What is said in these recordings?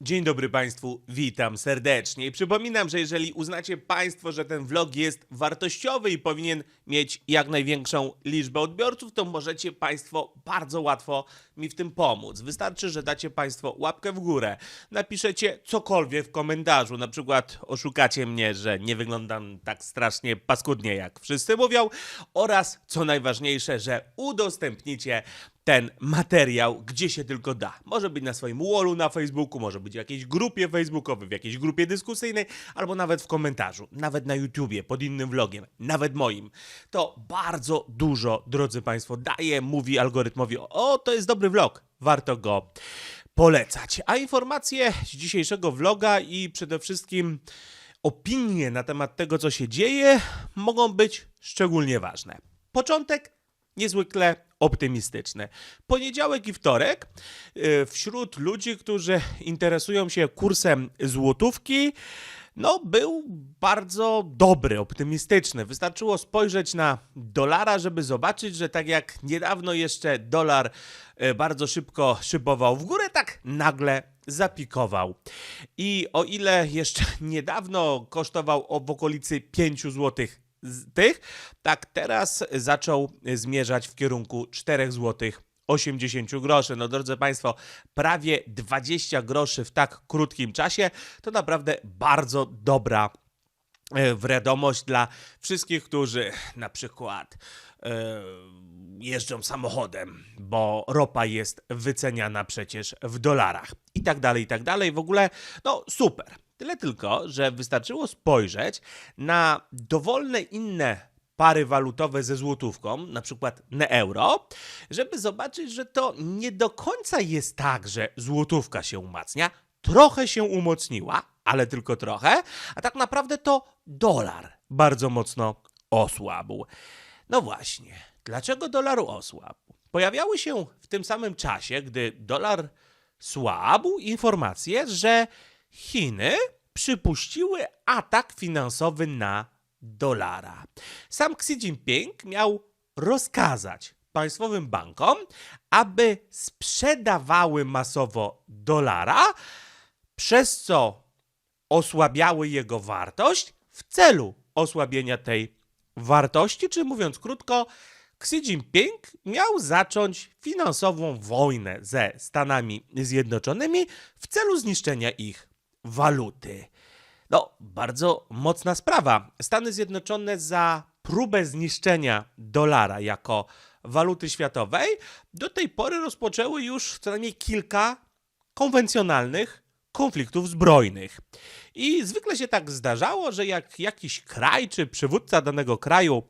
Dzień dobry Państwu, witam serdecznie. Przypominam, że jeżeli uznacie Państwo, że ten vlog jest wartościowy i powinien mieć jak największą liczbę odbiorców, to możecie Państwo bardzo łatwo mi w tym pomóc. Wystarczy, że dacie Państwo łapkę w górę, napiszecie cokolwiek w komentarzu, na przykład oszukacie mnie, że nie wyglądam tak strasznie paskudnie, jak wszyscy mówią, oraz co najważniejsze, że udostępnicie ten materiał, gdzie się tylko da. Może być na swoim wallu na Facebooku, może być w jakiejś grupie facebookowej, w jakiejś grupie dyskusyjnej, albo nawet w komentarzu, nawet na YouTubie, pod innym vlogiem, nawet moim. To bardzo dużo, drodzy Państwo, daje, mówi algorytmowi, o, to jest dobry vlog, warto go polecać. A informacje z dzisiejszego vloga i przede wszystkim opinie na temat tego, co się dzieje, mogą być szczególnie ważne. Początek niezwykle optymistyczny. Poniedziałek i wtorek y, wśród ludzi, którzy interesują się kursem złotówki, no, był bardzo dobry, optymistyczny. Wystarczyło spojrzeć na dolara, żeby zobaczyć, że tak jak niedawno jeszcze dolar y, bardzo szybko szybował w górę, tak nagle zapikował. I o ile jeszcze niedawno kosztował w okolicy 5 złotych tych, tak teraz zaczął zmierzać w kierunku 4 zł 80 groszy. No drodzy Państwo, prawie 20 groszy w tak krótkim czasie to naprawdę bardzo dobra e, wiadomość dla wszystkich, którzy na przykład e, jeżdżą samochodem, bo ropa jest wyceniana przecież w dolarach i tak dalej, i tak dalej. W ogóle, no super. Tyle tylko, że wystarczyło spojrzeć na dowolne inne pary walutowe ze złotówką, na przykład na euro, żeby zobaczyć, że to nie do końca jest tak, że złotówka się umacnia, trochę się umocniła, ale tylko trochę, a tak naprawdę to dolar bardzo mocno osłabł. No właśnie, dlaczego dolar osłabł? Pojawiały się w tym samym czasie, gdy dolar słabł, informacje, że Chiny przypuściły atak finansowy na dolara. Sam Xi Jinping miał rozkazać państwowym bankom, aby sprzedawały masowo dolara, przez co osłabiały jego wartość w celu osłabienia tej wartości, czy mówiąc krótko, Xi Jinping miał zacząć finansową wojnę ze Stanami Zjednoczonymi w celu zniszczenia ich waluty. No, bardzo mocna sprawa. Stany Zjednoczone za próbę zniszczenia dolara jako waluty światowej do tej pory rozpoczęły już co najmniej kilka konwencjonalnych konfliktów zbrojnych. I zwykle się tak zdarzało, że jak jakiś kraj czy przywódca danego kraju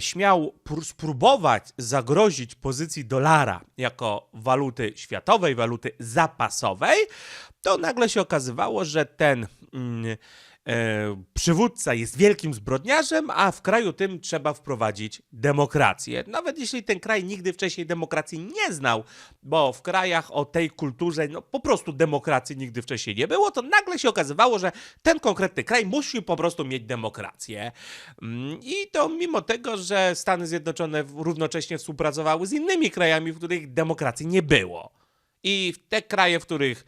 śmiał pr- spróbować zagrozić pozycji dolara jako waluty światowej, waluty zapasowej, to nagle się okazywało, że ten mm, e, przywódca jest wielkim zbrodniarzem, a w kraju tym trzeba wprowadzić demokrację. Nawet jeśli ten kraj nigdy wcześniej demokracji nie znał, bo w krajach o tej kulturze no, po prostu demokracji nigdy wcześniej nie było, to nagle się okazywało, że ten konkretny kraj musi po prostu mieć demokrację. Mm, I to mimo tego, że Stany Zjednoczone równocześnie współpracowały z innymi krajami, w których demokracji nie było. I te kraje, w których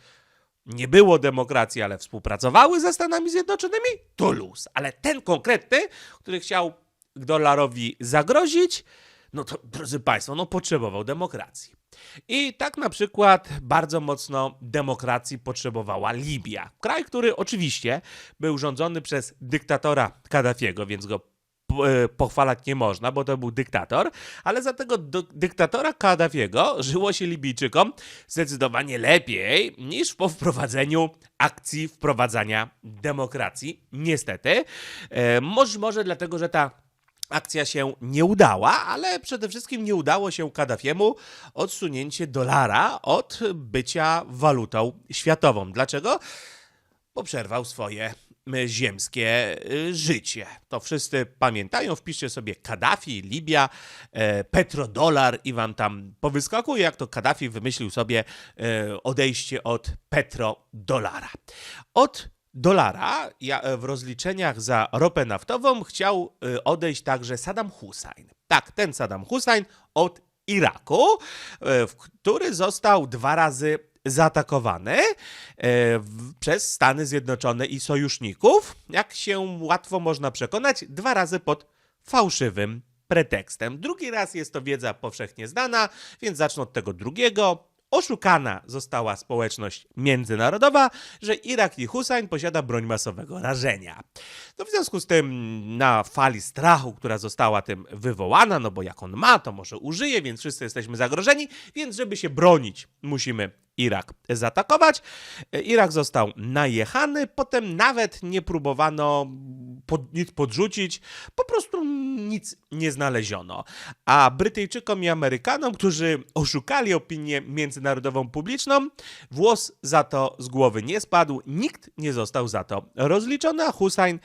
nie było demokracji, ale współpracowały ze Stanami Zjednoczonymi, to luz. Ale ten konkretny, który chciał dolarowi zagrozić, no to, drodzy Państwo, no potrzebował demokracji. I tak na przykład bardzo mocno demokracji potrzebowała Libia. Kraj, który oczywiście był rządzony przez dyktatora Kaddafiego, więc go pochwalać nie można, bo to był dyktator, ale za tego dy- dyktatora Kaddafiego żyło się Libijczykom zdecydowanie lepiej niż po wprowadzeniu akcji wprowadzania demokracji. Niestety. E, może, może dlatego, że ta akcja się nie udała, ale przede wszystkim nie udało się Kaddafiemu odsunięcie dolara od bycia walutą światową. Dlaczego? bo przerwał swoje ziemskie y, życie. To wszyscy pamiętają, wpiszcie sobie Kaddafi, Libia, e, petrodolar i wam tam powyskakuje, jak to Kaddafi wymyślił sobie e, odejście od petrodolara. Od dolara e, w rozliczeniach za ropę naftową chciał odejść także Saddam Hussein. Tak, ten Saddam Hussein od Iraku, który został dwa razy zaatakowany e, w- przez Stany Zjednoczone i sojuszników, jak się łatwo można przekonać, dwa razy pod fałszywym pretekstem. Drugi raz jest to wiedza powszechnie znana, więc zacznę od tego drugiego. Oszukana została społeczność międzynarodowa, że Irak i Hussein posiada broń masowego rażenia. No w związku z tym na fali strachu, która została tym wywołana, no bo jak on ma, to może użyje, więc wszyscy jesteśmy zagrożeni, więc żeby się bronić, musimy Irak zaatakować. Irak został najechany, potem nawet nie próbowano pod, nic podrzucić, po prostu nic nie znaleziono. A Brytyjczykom i Amerykanom, którzy oszukali opinię międzynarodową publiczną, włos za to z głowy nie spadł, nikt nie został za to rozliczony, a Hussein,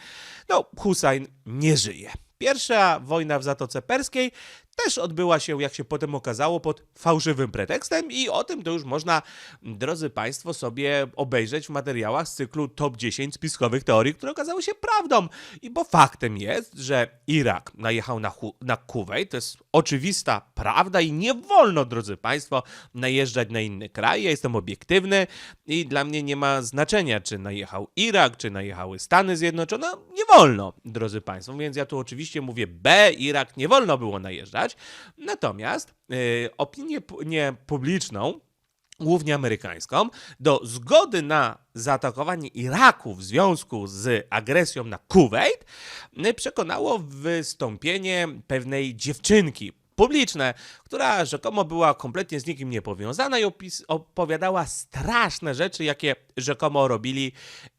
no Hussein nie żyje. Pierwsza wojna w Zatoce Perskiej też odbyła się, jak się potem okazało, pod fałszywym pretekstem i o tym to już można, drodzy Państwo, sobie obejrzeć w materiałach z cyklu Top 10 spiskowych teorii, które okazały się prawdą. I bo faktem jest, że Irak najechał na, na Kuwejt, to jest oczywista prawda i nie wolno, drodzy Państwo, najeżdżać na inny kraj. Ja jestem obiektywny i dla mnie nie ma znaczenia, czy najechał Irak, czy najechały Stany Zjednoczone. Nie wolno, drodzy Państwo, więc ja tu oczywiście mówię B, Irak nie wolno było najeżdżać. Natomiast yy, opinię nie publiczną, głównie amerykańską, do zgody na zaatakowanie Iraku w związku z agresją na Kuwait y, przekonało wystąpienie pewnej dziewczynki publiczne, która rzekomo była kompletnie z nikim niepowiązana i opis, opowiadała straszne rzeczy, jakie rzekomo robili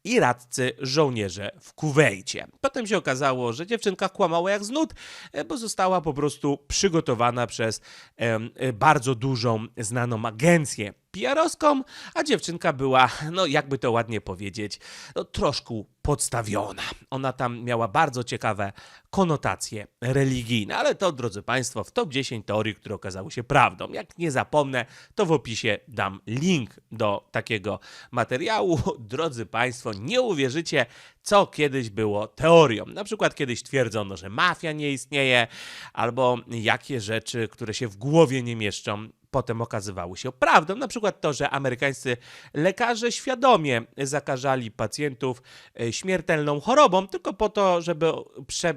iraccy żołnierze w Kuwejcie. Potem się okazało, że dziewczynka kłamała jak z nut, e, bo została po prostu przygotowana przez em, e, bardzo dużą, znaną agencję PR-owską, a dziewczynka była, no jakby to ładnie powiedzieć, no troszkę podstawiona. Ona tam miała bardzo ciekawe konotacje religijne, ale to, drodzy Państwo, w top 10 teorii, które okazały się prawdą. Jak nie zapomnę, to w opisie dam link do takiego materiału. Drodzy Państwo, nie uwierzycie, co kiedyś było teorią. Na przykład kiedyś twierdzono, że mafia nie istnieje, albo jakie rzeczy, które się w głowie nie mieszczą, potem okazywały się prawdą. Na przykład to, że amerykańscy lekarze świadomie zakażali pacjentów e, śmiertelną chorobą, tylko po to, żeby prze, e,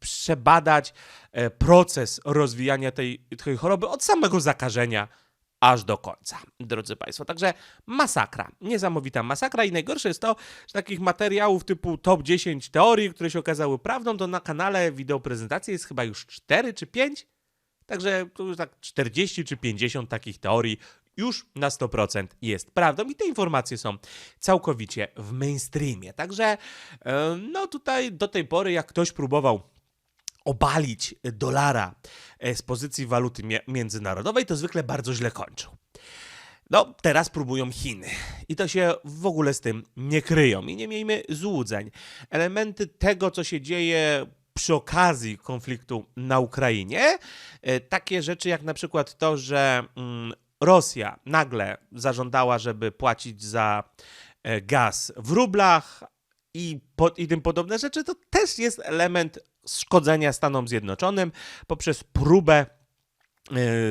przebadać e, proces rozwijania tej, tej choroby od samego zakażenia aż do końca, drodzy Państwo. Także masakra, niesamowita masakra i najgorsze jest to, że takich materiałów typu top 10 teorii, które się okazały prawdą, to na kanale wideo prezentacji jest chyba już 4 czy 5. Także tu już tak 40 czy 50 takich teorii już na 100% jest prawdą i te informacje są całkowicie w mainstreamie. Także e, no tutaj do tej pory jak ktoś próbował obalić dolara e, z pozycji waluty międzynarodowej, to zwykle bardzo źle kończył. No, teraz próbują Chiny. I to się w ogóle z tym nie kryją. I nie miejmy złudzeń. Elementy tego, co się dzieje przy okazji konfliktu na Ukrainie, e, takie rzeczy jak na przykład to, że mm, Rosja nagle zażądała, żeby płacić za e, gaz w rublach i, po, i tym podobne rzeczy, to też jest element szkodzenia Stanom Zjednoczonym poprzez próbę e,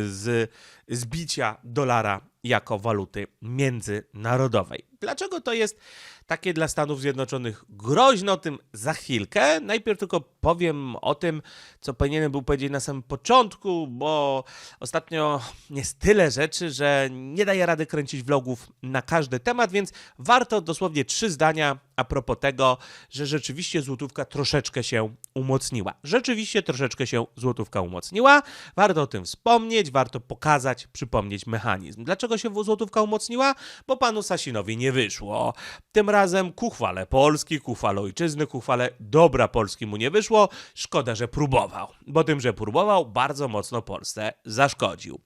z zbicia dolara jako waluty międzynarodowej. Dlaczego to jest takie dla Stanów Zjednoczonych groźne? O tym za chwilkę. Najpierw tylko powiem o tym, co powinienem był powiedzieć na samym początku, bo ostatnio jest tyle rzeczy, że nie daje rady kręcić vlogów na każdy temat, więc warto dosłownie trzy zdania a propos tego, że rzeczywiście złotówka troszeczkę się umocniła. Rzeczywiście troszeczkę się złotówka umocniła. Warto o tym wspomnieć, warto pokazać, przypomnieć mechanizm. Dlaczego się złotówka umocniła? Bo panu Sasinowi nie wyszło. Tym razem ku chwale Polski, ku chwale ojczyzny, ku chwale dobra Polski mu nie wyszło. Szkoda, że próbował, bo tym, że próbował, bardzo mocno Polsce zaszkodził.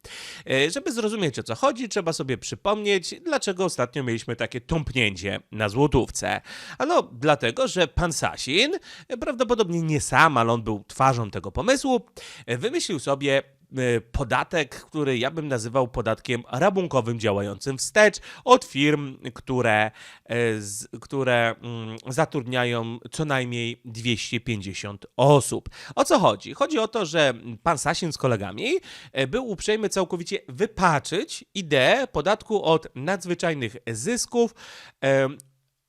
E, Żeby zrozumieć o co chodzi, trzeba sobie przypomnieć, dlaczego ostatnio mieliśmy takie tąpnięcie na złotówce. Ano, dlatego, że pan Sasin, e, prawdopodobnie nie sam, ale on był twarzą tego pomysłu, e, wymyślił sobie podatek, który ja bym nazywał podatkiem rabunkowym działającym wstecz od firm, które, e, które mm, zatrudniają co najmniej 250 osób. O co chodzi? Chodzi o to, że pan Sasin z kolegami e, był uprzejmy całkowicie wypaczyć ideę podatku od nadzwyczajnych zysków e,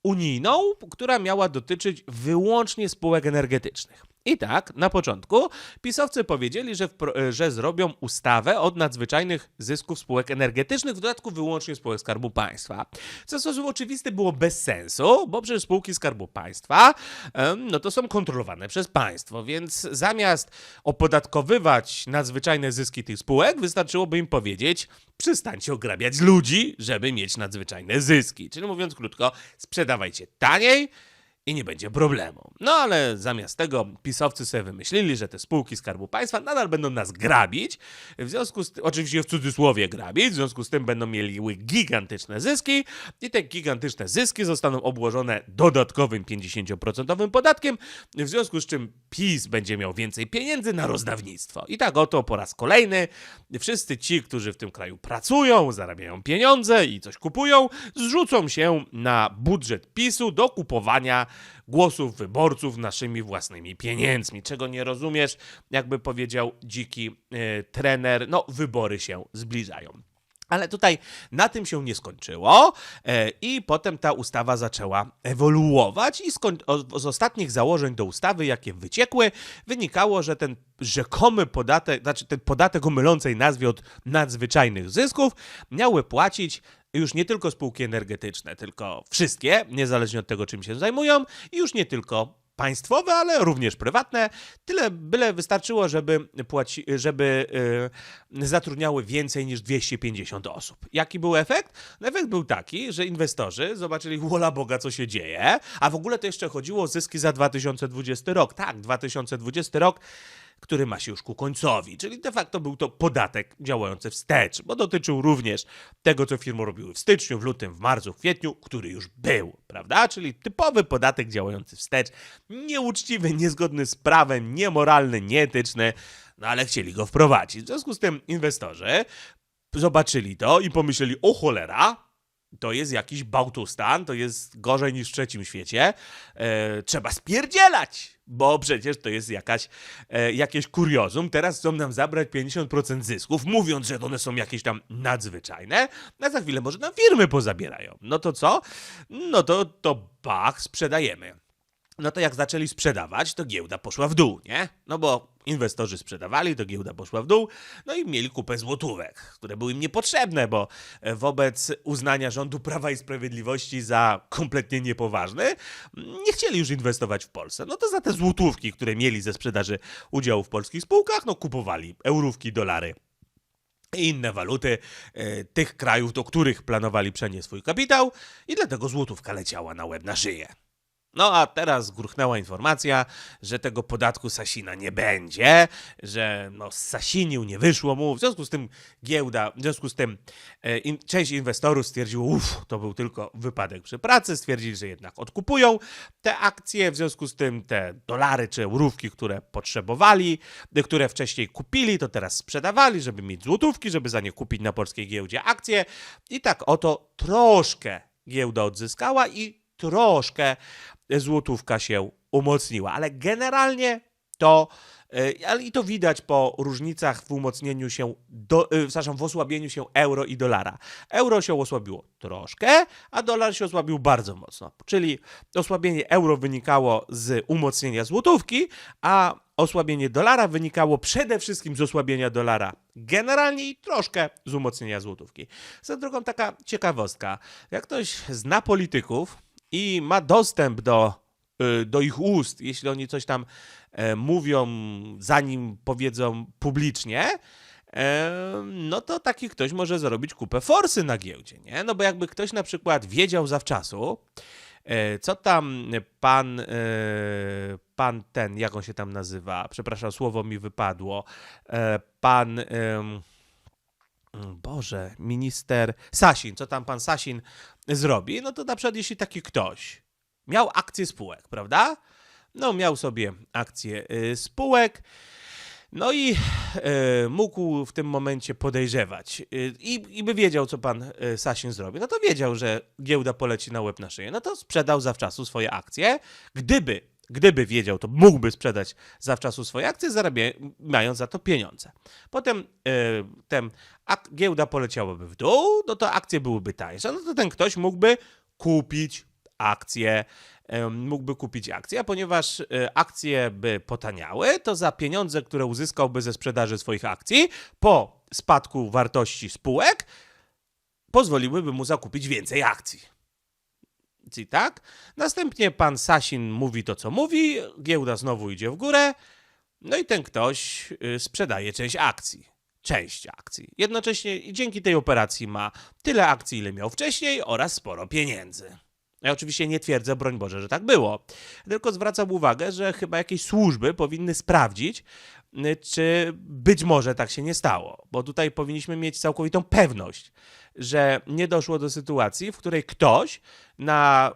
unijną, która miała dotyczyć wyłącznie spółek energetycznych. I tak, na początku pisowcy powiedzieli, że, wpro- że zrobią ustawę od nadzwyczajnych zysków spółek energetycznych, w dodatku wyłącznie spółek Skarbu Państwa. Co w sposób oczywisty było bez sensu, bo przecież spółki Skarbu Państwa no to są kontrolowane przez państwo, więc zamiast opodatkowywać nadzwyczajne zyski tych spółek, wystarczyłoby im powiedzieć, przestańcie ograbiać ludzi, żeby mieć nadzwyczajne zyski. Czyli mówiąc krótko, sprzedawajcie taniej, i nie będzie problemu. No ale zamiast tego pisowcy sobie wymyślili, że te spółki Skarbu Państwa nadal będą nas grabić, w związku z tym, oczywiście w cudzysłowie grabić, w związku z tym będą mieli gigantyczne zyski i te gigantyczne zyski zostaną obłożone dodatkowym 50% podatkiem, w związku z czym PiS będzie miał więcej pieniędzy na rozdawnictwo. I tak oto po raz kolejny wszyscy ci, którzy w tym kraju pracują, zarabiają pieniądze i coś kupują, zrzucą się na budżet PiSu do kupowania głosów wyborców naszymi własnymi pieniędzmi. Czego nie rozumiesz, jakby powiedział dziki e, trener, no wybory się zbliżają. Ale tutaj na tym się nie skończyło e, i potem ta ustawa zaczęła ewoluować i z ostatnich założeń do ustawy, jakie wyciekły, wynikało, że ten rzekomy podatek, znaczy ten podatek o mylącej nazwie od nadzwyczajnych zysków miały płacić już nie tylko spółki energetyczne, tylko wszystkie, niezależnie od tego, czym się zajmują i już nie tylko państwowe, ale również prywatne. Tyle byle wystarczyło, żeby, płaci, żeby yy, zatrudniały więcej niż 250 osób. Jaki był efekt? No efekt był taki, że inwestorzy zobaczyli, wola Boga, co się dzieje, a w ogóle to jeszcze chodziło o zyski za 2020 rok. Tak, 2020 rok który ma się już ku końcowi, czyli de facto był to podatek działający wstecz, bo dotyczył również tego, co firmy robiły w styczniu, w lutym, w marcu, w kwietniu, który już był, prawda? Czyli typowy podatek działający wstecz, nieuczciwy, niezgodny z prawem, niemoralny, nieetyczny, no ale chcieli go wprowadzić. W związku z tym inwestorzy zobaczyli to i pomyśleli, o cholera, to jest jakiś bałtustan, to jest gorzej niż w trzecim świecie. E, trzeba spierdzielać, bo przecież to jest jakaś, e, jakieś kuriozum. Teraz chcą nam zabrać 50% zysków, mówiąc, że one są jakieś tam nadzwyczajne, a za chwilę może nam firmy pozabierają. No to co? No to, to bach, sprzedajemy. No to jak zaczęli sprzedawać, to giełda poszła w dół, nie? No bo inwestorzy sprzedawali, to giełda poszła w dół, no i mieli kupę złotówek, które były im niepotrzebne, bo e, wobec uznania rządu Prawa i Sprawiedliwości za kompletnie niepoważny, nie chcieli już inwestować w Polsce. No to za te złotówki, które mieli ze sprzedaży udziałów w polskich spółkach, no kupowali eurówki, dolary i inne waluty e, tych krajów, do których planowali przenieść swój kapitał i dlatego złotówka leciała na łeb na szyję. No a teraz gruchnęła informacja, że tego podatku Sasina nie będzie, że no Sasinił nie wyszło mu, w związku z tym giełda, w związku z tym e, in, część inwestorów stwierdziło, uff, to był tylko wypadek przy pracy, stwierdzili, że jednak odkupują te akcje, w związku z tym te dolary czy eurówki, które potrzebowali, które wcześniej kupili, to teraz sprzedawali, żeby mieć złotówki, żeby za nie kupić na polskiej giełdzie akcje. I tak oto troszkę giełda odzyskała i troszkę złotówka się umocniła, ale generalnie to e, ale i to widać po różnicach w umocnieniu się, do, e, przepraszam, w osłabieniu się euro i dolara. Euro się osłabiło troszkę, a dolar się osłabił bardzo mocno. Czyli osłabienie euro wynikało z umocnienia złotówki, a osłabienie dolara wynikało przede wszystkim z osłabienia dolara generalnie i troszkę z umocnienia złotówki. Za drugą taka ciekawostka. Jak ktoś zna polityków, i ma dostęp do, y, do ich ust, jeśli oni coś tam e, mówią, zanim powiedzą publicznie, e, no to taki ktoś może zarobić kupę forsy na giełdzie, nie? No bo jakby ktoś na przykład wiedział zawczasu, e, co tam pan, pan ten, jak on się tam nazywa, przepraszam, słowo mi wypadło, pan... Boże, minister Sasin, co tam pan Sasin zrobi, no to na przykład jeśli taki ktoś miał akcje spółek, prawda? No miał sobie akcje y, spółek, No i e, mógł w tym momencie podejrzewać e, i, by wiedział, co pan e, Sasin zrobi. No to wiedział, że giełda poleci na łeb na szyję. No to sprzedał zawczasu swoje akcje. Gdyby, gdyby wiedział, to mógłby sprzedać zawczasu swoje akcje, zarabia, mając za to pieniądze. Potem e, ten, giełda poleciałaby w dół, no to akcje byłyby tańsze. No to ten ktoś mógłby kupić akcje, em, mógłby kupić akcje, a ponieważ e, akcje by potaniały, to za pieniądze, które uzyskałby ze sprzedaży swoich akcji po spadku wartości spółek, pozwoliłyby mu zakupić więcej akcji. Tak? Następnie pan Sasin mówi to, co mówi, giełda znowu idzie w górę, no i ten ktoś y, sprzedaje część akcji. Część akcji. Jednocześnie dzięki tej operacji ma tyle akcji, ile miał wcześniej oraz sporo pieniędzy. Ja oczywiście nie twierdzę, broń Boże, że tak było. Tylko zwracam uwagę, że chyba jakieś służby powinny sprawdzić, czy być może tak się nie stało. Bo tutaj powinniśmy mieć całkowitą pewność, że nie doszło do sytuacji, w której ktoś na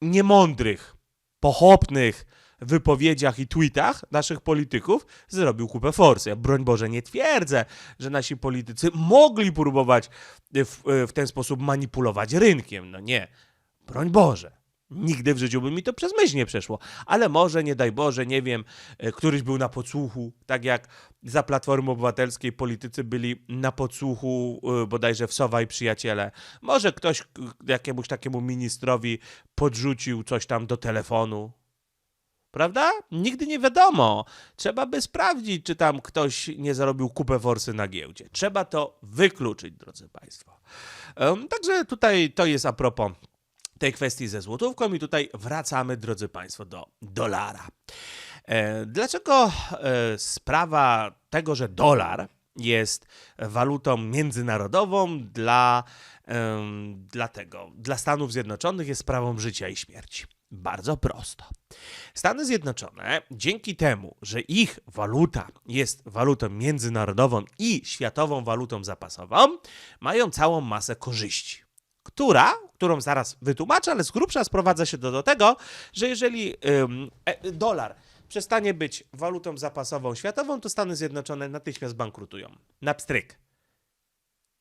niemądrych, pochopnych wypowiedziach i tweetach naszych polityków zrobił kupę forsy. Ja broń Boże nie twierdzę, że nasi politycy mogli próbować w, w ten sposób manipulować rynkiem. No nie. Broń Boże. Nigdy w życiu by mi to przez myśl nie przeszło. Ale może, nie daj Boże, nie wiem, e, któryś był na podsłuchu, tak jak za Platformy Obywatelskiej politycy byli na podsłuchu e, bodajże w Sowa i Przyjaciele. Może ktoś jakiemuś takiemu ministrowi podrzucił coś tam do telefonu. Prawda? Nigdy nie wiadomo. Trzeba by sprawdzić, czy tam ktoś nie zarobił kupę forsy na giełdzie. Trzeba to wykluczyć, drodzy Państwo. Em, Także tutaj to jest a propos tej kwestii ze złotówką i tutaj wracamy, drodzy Państwo, do dolara. E, Dlaczego e, sprawa tego, że dolar jest walutą międzynarodową dla, dla tego, dla Stanów Zjednoczonych jest sprawą życia i śmierci? Bardzo prosto. Stany Zjednoczone, dzięki temu, że ich waluta jest walutą międzynarodową i światową walutą zapasową, mają całą masę korzyści która, którą zaraz wytłumaczę, ale z grubsza sprowadza się do, do tego, że jeżeli ym, e, dolar przestanie być walutą zapasową światową, to Stany Zjednoczone natychmiast bankrutują. Na pstryk.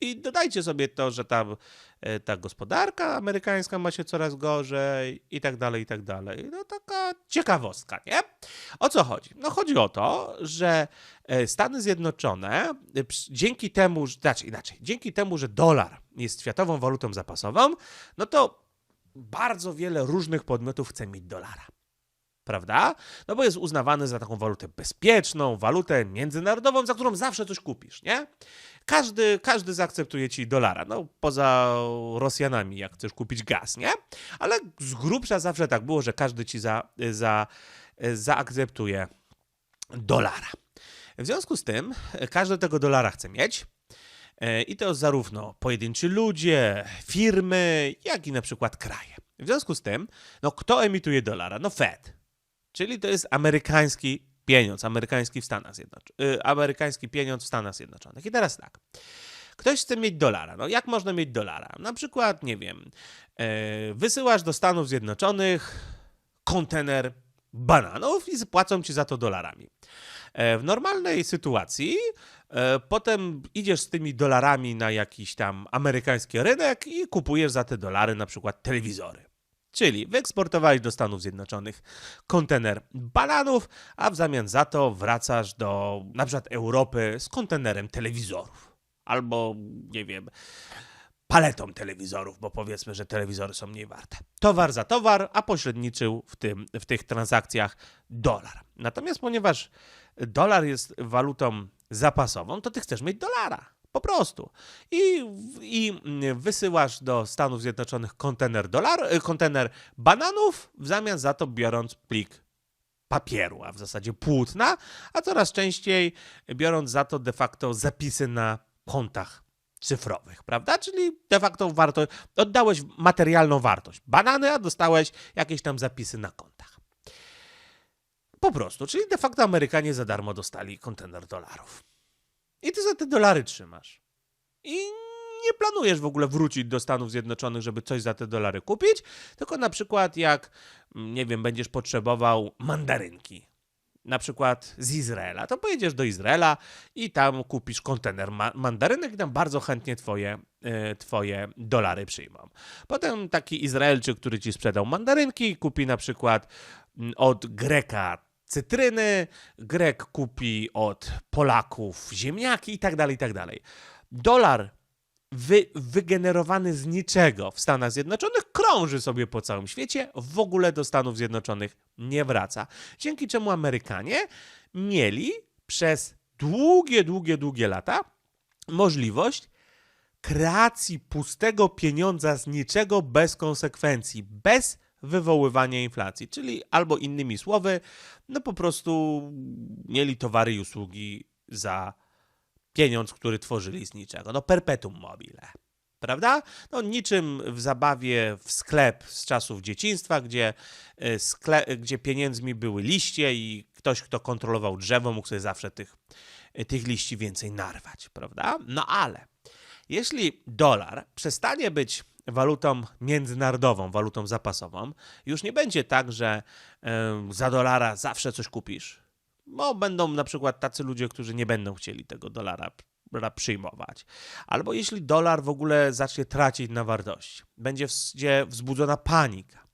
I dodajcie sobie to, że ta, e, ta gospodarka amerykańska ma się coraz gorzej i tak dalej, i tak dalej. No taka ciekawostka, nie? O co chodzi? No chodzi o to, że e, Stany Zjednoczone e, dzięki temu, znaczy inaczej, dzięki temu, że dolar jest światową walutą zapasową, no to bardzo wiele różnych podmiotów chce mieć dolara. Prawda? No bo jest uznawany za taką walutę bezpieczną, walutę międzynarodową, za którą zawsze coś kupisz, nie? Każdy, każdy zaakceptuje ci dolara, no poza Rosjanami, jak chcesz kupić gaz, nie? Ale z grubsza zawsze tak było, że każdy ci za, za, zaakceptuje dolara. W związku z tym każdy tego dolara chce mieć. E, I to zarówno pojedynczy ludzie, firmy, jak i na przykład kraje. W związku z tym, no kto emituje dolara? No Fed. Czyli to jest amerykański pieniądz, amerykański w Stanach Zjednoczonych, amerykański pieniądz w Stanach Zjednoczonych. I teraz tak. Ktoś chce mieć dolara. No jak można mieć dolara? Na przykład, nie wiem, e, wysyłasz do Stanów Zjednoczonych kontener bananów i zapłacą ci za to dolarami. E, W normalnej sytuacji e, potem idziesz z tymi dolarami na jakiś tam amerykański rynek i kupujesz za te dolary na przykład telewizory. Czyli wyeksportowałeś do Stanów Zjednoczonych kontener bananów, a w zamian za to wracasz do na przykład Europy z kontenerem telewizorów. Albo, nie wiem, paletą telewizorów, bo powiedzmy, że telewizory są mniej warte. Towar za towar, a pośredniczył w, tym, w tych transakcjach dolar. Natomiast ponieważ dolar jest walutą zapasową, to ty chcesz mieć dolara. Po prostu. I, I wysyłasz do Stanów Zjednoczonych kontener, dolar, kontener bananów, w zamian za to biorąc plik papieru, a w zasadzie płótna, a coraz częściej biorąc za to de facto zapisy na kontach cyfrowych, prawda? Czyli de facto warto, oddałeś materialną wartość. Banany, a dostałeś jakieś tam zapisy na kontach. Po prostu, czyli de facto Amerykanie za darmo dostali kontener dolarów. I ty za te dolary trzymasz. I nie planujesz w ogóle wrócić do Stanów Zjednoczonych, żeby coś za te dolary kupić, tylko na przykład jak, mm, nie wiem, będziesz potrzebował mandarynki. na przykład z Izraela, to pojedziesz do Izraela i tam kupisz kontener ma- mandarynek i tam bardzo chętnie twoje, e, twoje dolary przyjmą. Potem taki Izraelczyk, który ci sprzedał mandarynki, kupi na przykład mm, od Greka cytryny, Grek kupi od Polaków ziemniaki i tak dalej, i tak dalej. Dolar wy, wygenerowany z niczego w Stanach Zjednoczonych krąży sobie po całym świecie, w ogóle do Stanów Zjednoczonych nie wraca. Dzięki czemu Amerykanie mieli przez długie, długie, długie lata możliwość kreacji pustego pieniądza z niczego bez konsekwencji, bez wywoływania inflacji. Czyli albo innymi słowy, no po prostu mieli towary i usługi za pieniądz, który tworzyli z niczego. No perpetuum mobile. Prawda? No niczym w zabawie w sklep z czasów dzieciństwa, gdzie, y, skle, gdzie pieniędzmi były liście i ktoś, kto kontrolował drzewo, mógł sobie zawsze tych, y, tych liści więcej narwać, prawda? No ale jeśli dolar przestanie być walutą międzynarodową, walutą zapasową, już nie będzie tak, że za dolara zawsze coś kupisz, bo będą na przykład tacy ludzie, którzy nie będą chcieli tego dolara przyjmować. Albo jeśli dolar w ogóle zacznie tracić na wartości, będzie wz- wzbudzona panika,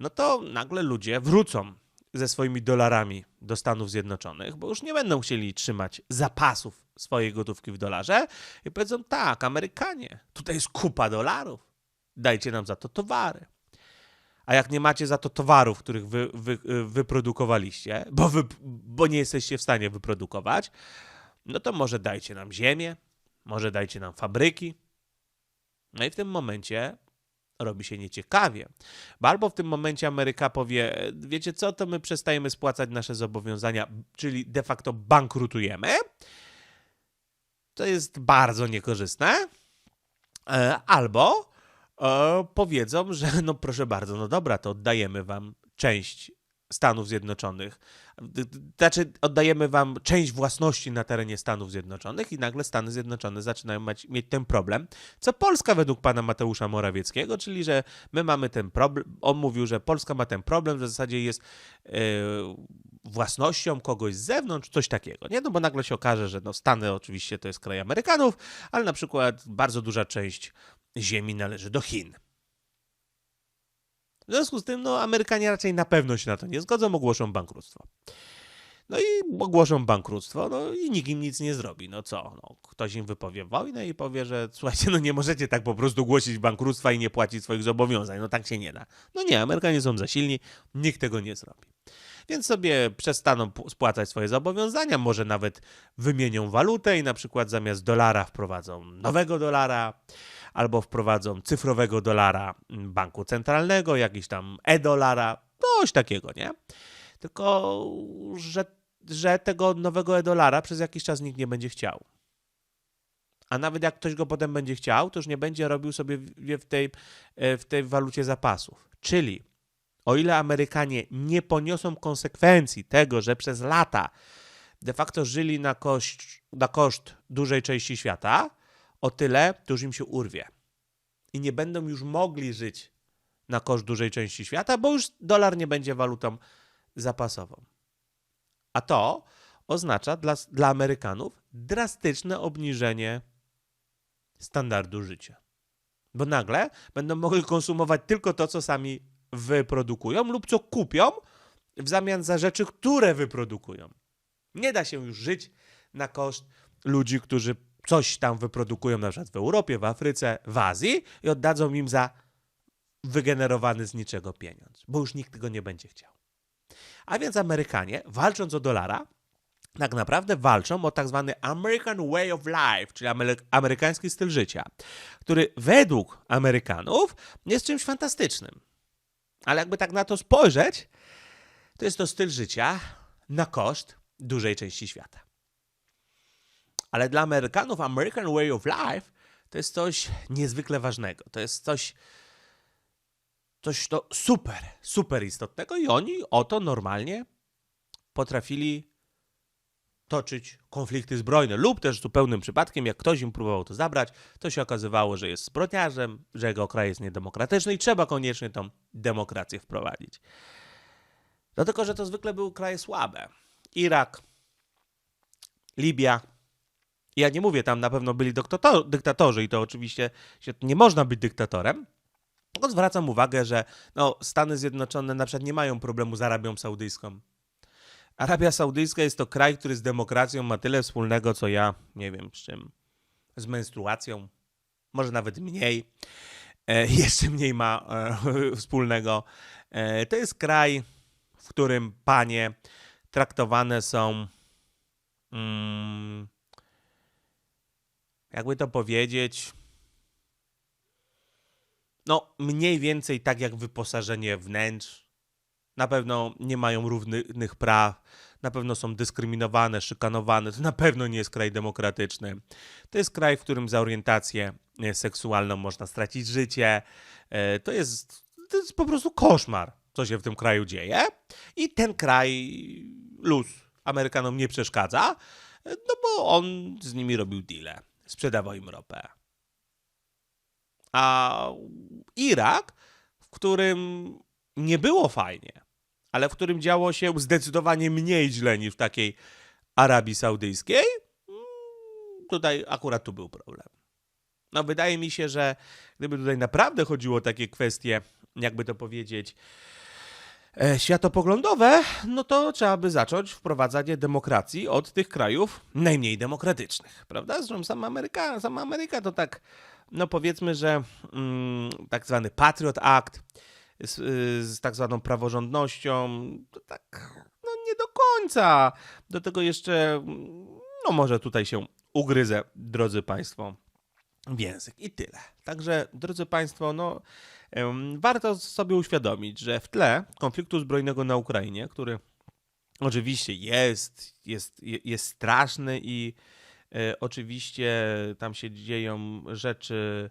no to nagle ludzie wrócą ze swoimi dolarami do Stanów Zjednoczonych, bo już nie będą chcieli trzymać zapasów swojej gotówki w dolarze i powiedzą tak, Amerykanie, tutaj jest kupa dolarów, dajcie nam za to towary. A jak nie macie za to towarów, których wy, wy, wyprodukowaliście, bo, wy, bo nie jesteście w stanie wyprodukować, no to może dajcie nam ziemię, może dajcie nam fabryki. No i w tym momencie robi się nieciekawie. Bo albo w tym momencie Ameryka powie, wiecie co, to my przestajemy spłacać nasze zobowiązania, czyli de facto bankrutujemy. To jest bardzo niekorzystne. E, Albo e, powiedzą, że no proszę bardzo, no dobra, to oddajemy wam część Stanów Zjednoczonych. Znaczy, oddajemy wam część własności na terenie Stanów Zjednoczonych i nagle Stany Zjednoczone zaczynają mać, mieć ten problem, co Polska według pana Mateusza Morawieckiego, czyli że my mamy ten problem, on mówił, że Polska ma ten problem, że w zasadzie jest e, własnością kogoś z zewnątrz, coś takiego, nie? No bo nagle się okaże, że no Stany oczywiście to jest kraj Amerykanów, ale na przykład bardzo duża część ziemi należy do Chin. W związku z tym, no, Amerykanie raczej na pewno się na to nie zgodzą, ogłoszą bankructwo. No i ogłoszą bankructwo, no i nikt im nic nie zrobi. No co? No, ktoś im wypowie wojnę i powie, że słuchajcie, no nie możecie tak po prostu ogłosić bankructwa i nie płacić swoich zobowiązań. No tak się nie da. No nie, Amerykanie są za silni, nikt tego nie zrobi. Więc sobie przestaną spłacać swoje zobowiązania, może nawet wymienią walutę i na przykład zamiast dolara wprowadzą nowego dolara, albo wprowadzą cyfrowego dolara banku centralnego, jakiś tam e-dolara, coś takiego, nie? Tylko, że, że tego nowego e-dolara przez jakiś czas nikt nie będzie chciał. A nawet jak ktoś go potem będzie chciał, to już nie będzie robił sobie w w tej, e, w tej walucie zapasów. Czyli o ile Amerykanie nie poniosą konsekwencji tego, że przez lata de facto żyli na koszt, na koszt dużej części świata, o tyle to już im się urwie. I nie będą już mogli żyć na koszt dużej części świata, bo już dolar nie będzie walutą zapasową. A to oznacza dla, dla Amerykanów drastyczne obniżenie standardu życia. Bo nagle będą mogli konsumować tylko to, co sami wyprodukują lub co kupią w zamian za rzeczy, które wyprodukują. Nie da się już żyć na koszt ludzi, którzy coś tam wyprodukują, na przykład w Europie, w Afryce, w Azji i oddadzą im za wygenerowany z niczego pieniądz, bo już nikt tego nie będzie chciał. A więc Amerykanie, walcząc o dolara, tak naprawdę walczą o tak zwany American Way of Life, czyli amery- amerykański styl życia, który według Amerykanów jest czymś fantastycznym. Ale jakby tak na to spojrzeć, to jest to styl życia na koszt dużej części świata. Ale dla Amerykanów American Way of Life to jest coś niezwykle ważnego. To jest coś, coś to super, super istotnego i oni o to normalnie potrafili toczyć konflikty zbrojne lub też zupełnym przypadkiem, jak ktoś im próbował to zabrać, to się okazywało, że jest zbrodniarzem, że jego kraj jest niedemokratyczny i trzeba koniecznie tą demokrację wprowadzić. Dlatego, że to zwykle były kraje słabe. Irak, Libia. Ja nie mówię, tam na pewno byli doktato- dyktatorzy i to oczywiście się, nie można być dyktatorem. Tylko zwracam uwagę, że no, Stany Zjednoczone na przykład nie mają problemu z Arabią Saudyjską. Arabia Saudyjska jest to kraj, który z demokracją ma tyle wspólnego, co ja, nie wiem z czym, z menstruacją, może nawet mniej. E, jeszcze mniej ma e, wspólnego. E, to jest kraj, w którym panie traktowane są, mm, jakby to powiedzieć, no mniej więcej tak jak wyposażenie wnętrz. Na pewno nie mają równych praw, na pewno są dyskryminowane, szykanowane. To na pewno nie jest kraj demokratyczny. To jest kraj, w którym za orientację e, seksualną można stracić życie. E, To jest, to jest po prostu koszmar, co się w tym kraju dzieje. I ten kraj luz Amerykanom nie przeszkadza, e, no bo on z nimi robił deale. Sprzedawał im ropę. A Irak, w którym nie było fajnie, ale w którym działo się zdecydowanie mniej źle niż w takiej Arabii Saudyjskiej, mm, tutaj akurat tu był problem. No, wydaje mi się, że gdyby tutaj naprawdę chodziło o takie kwestie, jakby to powiedzieć, światopoglądowe, no to trzeba by zacząć wprowadzanie demokracji od tych krajów najmniej demokratycznych, prawda? Zresztą sama Ameryka, sama Ameryka to tak, no powiedzmy, że mm, tak zwany Patriot Act z, z tak zwaną praworządnością, to tak, no nie do końca. Do tego jeszcze, mm, no może tutaj się ugryzę, drodzy Państwo, w język i tyle. Także, drodzy Państwo, no warto sobie uświadomić, że w tle konfliktu zbrojnego na Ukrainie, który oczywiście jest, jest, je- jest straszny i e, oczywiście tam się dzieją rzeczy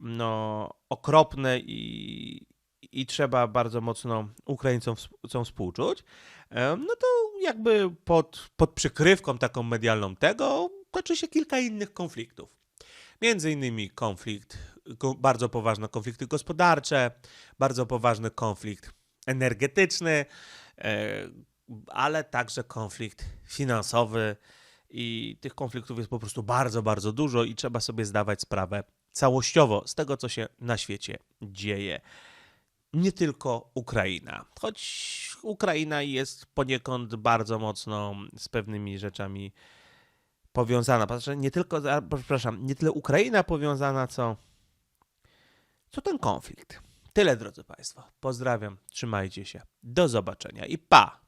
no, okropne i, i trzeba bardzo mocno Ukraińcom wsp- współczuć, no to jakby pod, pod przykrywką taką medialną tego toczy się kilka innych konfliktów. Między innymi konflikt, ko- bardzo poważne konflikty gospodarcze, bardzo poważny konflikt energetyczny, e, ale także konflikt finansowy i tych konfliktów jest po prostu bardzo, bardzo dużo i trzeba sobie zdawać sprawę całościowo z tego, co się na świecie dzieje. Nie tylko Ukraina, choć Ukraina jest poniekąd bardzo mocno z pewnymi rzeczami powiązana. Znaczy, nie tylko, przepraszam, nie tyle Ukraina powiązana, co, co ten konflikt. Tyle, drodzy Państwo. Pozdrawiam, trzymajcie się. Do zobaczenia i pa!